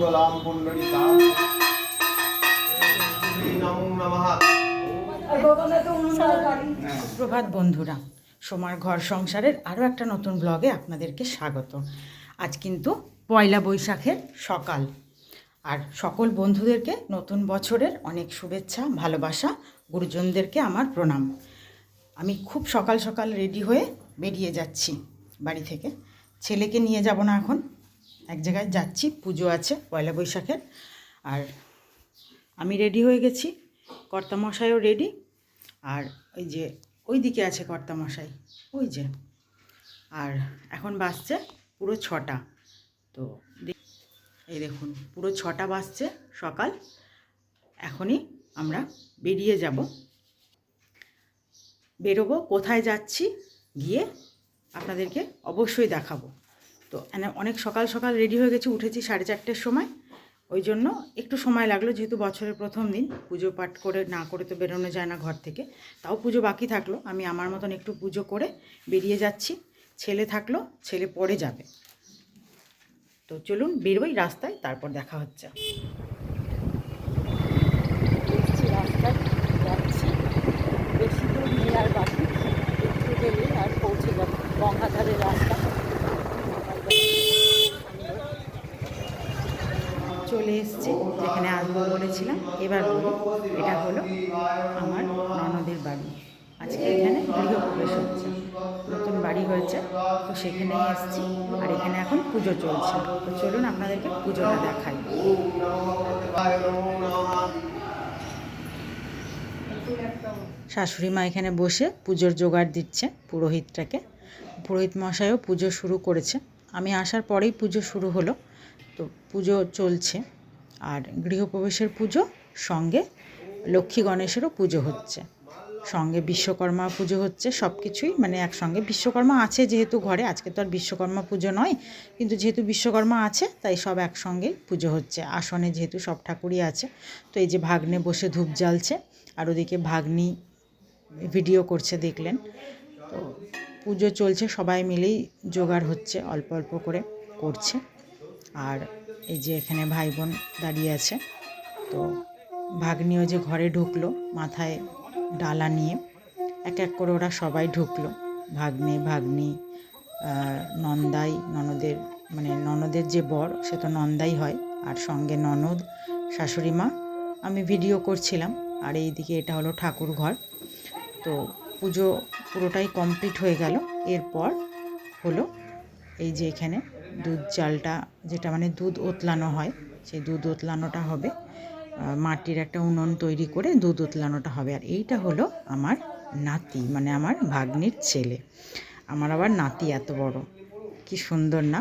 মঙ্গলাম পুণ্ডরিকা প্রভাত বন্ধুরা, সোমার ঘর সংসারের আরও একটা নতুন ব্লগে আপনাদেরকে স্বাগত। আজ কিন্তু পয়লা বৈশাখের সকাল। আর সকল বন্ধুদেরকে নতুন বছরের অনেক শুভেচ্ছা, ভালোবাসা, গুরুজনদেরকে আমার প্রণাম। আমি খুব সকাল সকাল রেডি হয়ে বেরিয়ে যাচ্ছি বাড়ি থেকে। ছেলেকে নিয়ে যাব না এখন। এক জায়গায় যাচ্ছি, পুজো আছে, পয়লা বৈশাখের। আর আমি রেডি হয়ে গেছি, কর্তামশাইও রেডি আর ওই যে ওই দিকে আছে কর্তামশাই, ওই যে। আর এখন বাজছে পুরো ছটা। তো এই দেখুন, পুরো ছটা বাজছে সকাল। এখনই আমরা বেরিয়ে যাব। বেরোবো, কোথায় যাচ্ছি গিয়ে আপনাদেরকে অবশ্যই দেখাবো। তো এনে- অনেক সকাল সকাল রেডি হয়ে গেছি, উঠেছি সাড়ে চারটের সময়। ওই জন্য একটু সময় লাগল, যেহেতু বছরের প্রথম দিন, পুজো পাঠ করে না করে তো বেরোনো যায় না ঘর থেকে। তাও পুজো বাকি থাকল, আমি আমার মতন একটু পুজো করে বেরিয়ে যাচ্ছি। ছেলে থাকল, ছেলে পরে যাবে। তো চলুন বেরোই রাস্তায়, তারপর দেখা হচ্ছে। রাস্তায়, যাচ্ছি। বেশি দূর নেই আর বাকি, একটু গেলে আর পৌঁছে যাব। গঙ্গাধারের রাস্তা। চলে এসেছি, যেখানে আসব বলেছিলাম, এবার বলি, এটা হলো আমার ননদের বাড়ি। আজকে এখানে গৃহপ্রবেশ হচ্ছে, নতুন বাড়ি হয়েছে, তো সেখানেই এসেছি, আর এখানে এখন পুজো চলছে। তো চলুন আপনাদেরকে পুজোটা দেখাই। শাশুড়ি মা এখানে বসে পুজোর জোগাড় দিচ্ছে পুরোহিতটাকে। পুরোহিত মশাইও পুজো শুরু করেছে। আমি আসার পরেই পুজো শুরু হলো, তো পুজো চলছে। আর গৃহপ্রবেশের পুজো, সঙ্গে লক্ষ্মী গণেশেরও পুজো হচ্ছে। সঙ্গে বিশ্বকর্মা পুজো হচ্ছে সব কিছুই মানে একসঙ্গে। বিশ্বকর্মা আছে যেহেতু ঘরে, আজকে তো আর বিশ্বকর্মা পুজো নয়, কিন্তু যেহেতু বিশ্বকর্মা আছে, তাই সব একসঙ্গেই পুজো হচ্ছে। আসনে যেহেতু সব ঠাকুরই আছে, তো এই যে ভাগ্নে বসে ধূপ জ্বালছে, আর ওদিকে ভাগ্নি ভিডিও করছে, দেখলেন। তো পুজো চলছে, সবাই মিলেই জোগাড় হচ্ছে, অল্প অল্প করে করছে। আর এই যে এখানে ভাই বোন দাঁড়িয়ে আছে। তো ভাগ্নিও যে ঘরে ঢুকলো, মাথায় ডালা নিয়ে এক এক করে ওরা সবাই ঢুকলো। ভাগ্নে, ভাগ্নি নন্দাই, ননদের মানে ননদের যে বর, সে তো নন্দাই হয়, আর সঙ্গে ননদ, শাশুড়ি মা, আমি ভিডিও করছিলাম, আর এইদিকে এটা হলো ঠাকুর ঘর। তো পুজো পুরোটাই কমপ্লিট হয়ে গেল। এরপর হলো এই যে এখানে দুধ চালটা যেটা মানে দুধ ওতলানো হয়, সেই দুধ ওতলানোটা হবে। মাটির একটা উনুন তৈরি করে দুধ ওতলানোটা হবে। আর এইটা হলো আমার নাতি মানে আমার ভাগ্নির ছেলে। আমার আবার নাতি এত বড়। কি সুন্দর না?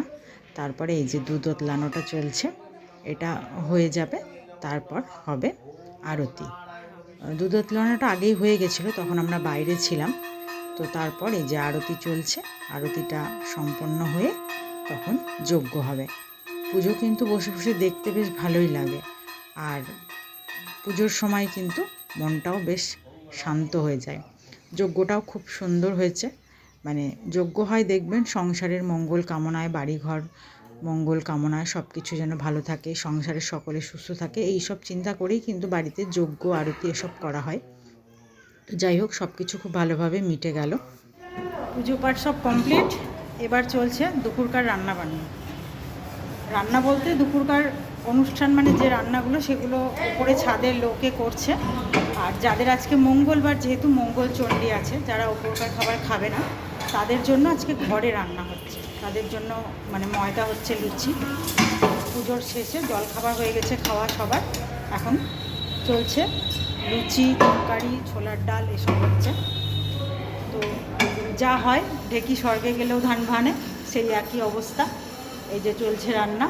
তারপরে এই যে দুধ ওতলানোটা চলছে, এটা হয়ে যাবে, তারপর হবে আরতি। দুধ ওতলানোটা আগেই হয়ে গেছিল, তখন আমরা বাইরে ছিলাম। তো তারপর এই যে আরতি চলছে, আরতিটা সম্পন্ন হয়ে তখন যজ্ঞ হবে। পুজো কিন্তু বসে বসে দেখতে বেশ ভালোই লাগে। আর পুজোর সময় কিন্তু মনটাও বেশ শান্ত হয়ে যায়। যজ্ঞটাও খুব সুন্দর হয়েছে। মানে যজ্ঞ হয় দেখবেন সংসারের মঙ্গল কামনায়, বাড়িঘর, মঙ্গল কামনায় সব কিছু যেন ভালো থাকে, সংসারের সকলে সুস্থ থাকে এই সব চিন্তা করেই কিন্তু বাড়িতে যজ্ঞ, আরতি এসব করা হয়। তো যাই হোক সব কিছু খুব ভালোভাবে মিটে গেল। পুজো পাঠ সব কমপ্লিট এবার চলছে দুপুরকার রান্না বান্না রান্না বলতে দুপুরকার অনুষ্ঠান মানে যে রান্নাগুলো, সেগুলো উপরে ছাদের লোকে করছে। আর যাদের আজকে মঙ্গলবার, যেহেতু মঙ্গল চণ্ডী আছে, যারা উপরকার খাবার খাবে না, তাদের জন্য আজকে ঘরে রান্না হচ্ছে। তাদের জন্য মানে ময়দা হচ্ছে, লুচি। পুজোর শেষে জল খাবার হয়ে গেছে খাওয়া সবার। এখন চলছে লুচি, তরকারি, ছোলার ডাল, এসব হচ্ছে। যা হয়, ঢেকি স্বর্গে গেলেও ধান ভানে, সেই একই অবস্থা। এই যে চলছে রান্না।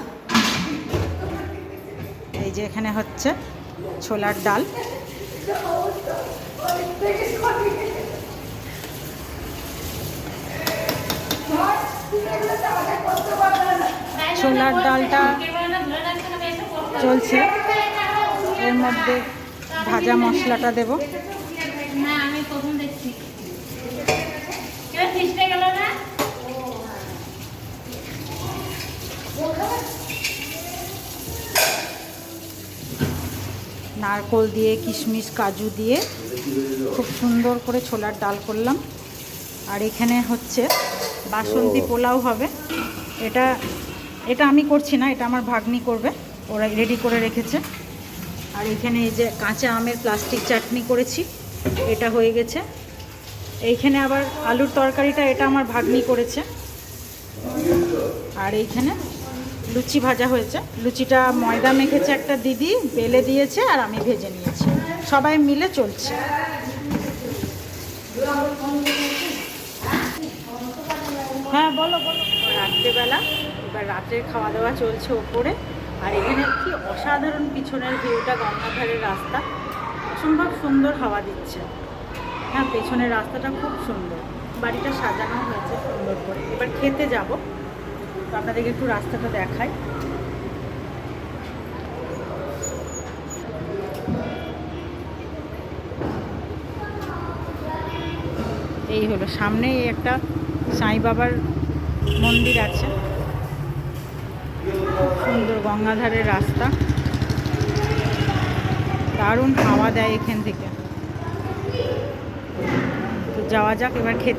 এই যে এখানে হচ্ছে ছোলার ডাল। ছোলার ডালটা চলছে। এর মধ্যে ভাজা মশলাটা দেব। না, আমি প্রথম দেখছি। ফিস্টে গেল না? নারকোল দিয়ে কিশমিশ কাজু দিয়ে খুব সুন্দর করে ছোলার ডাল করলাম। আর এখানে হচ্ছে বাসন্তী পোলাও হবে। এটা এটা আমি করছি না এটা আমার ভাগ্নি করবে। ওরা রেডি করে রেখেছে। আর এখানে এই যে কাঁচা আমের প্লাস্টিক চাটনি করেছি এটা হয়ে গেছে। এইখানে আবার আলুর তরকারিটা, এটা আমার ভাগ্নি করেছে। আর এইখানে লুচি ভাজা হয়েছে। লুচিটা ময়দা মেখেছে একটা দিদি, বেলে দিয়েছে আর আমি ভেজে নিয়েছি। সবাই মিলে চলছে। হ্যাঁ বলো বলো। রাত্রেবেলা, এবার রাতের খাওয়া দাওয়া চলছে ওপরে। আর এখানে কি অসাধারণ পিছনের ভিউটা, গঙ্গাধারের রাস্তা। অসম্ভব সুন্দর হাওয়া দিচ্ছে। হ্যাঁ পেছনের রাস্তাটা খুব সুন্দর। বাড়িটা সাজানো হয়েছে সুন্দর করে। এবার খেতে যাব। আপনাদেরকে একটু রাস্তাটা দেখাই। এই হলো, সামনেই একটা সাই বাবার মন্দির আছে। সুন্দর গঙ্গাধারের রাস্তা। দারুণ হাওয়া দেয় এখান থেকে। যাওয়া যাক এবার খেতে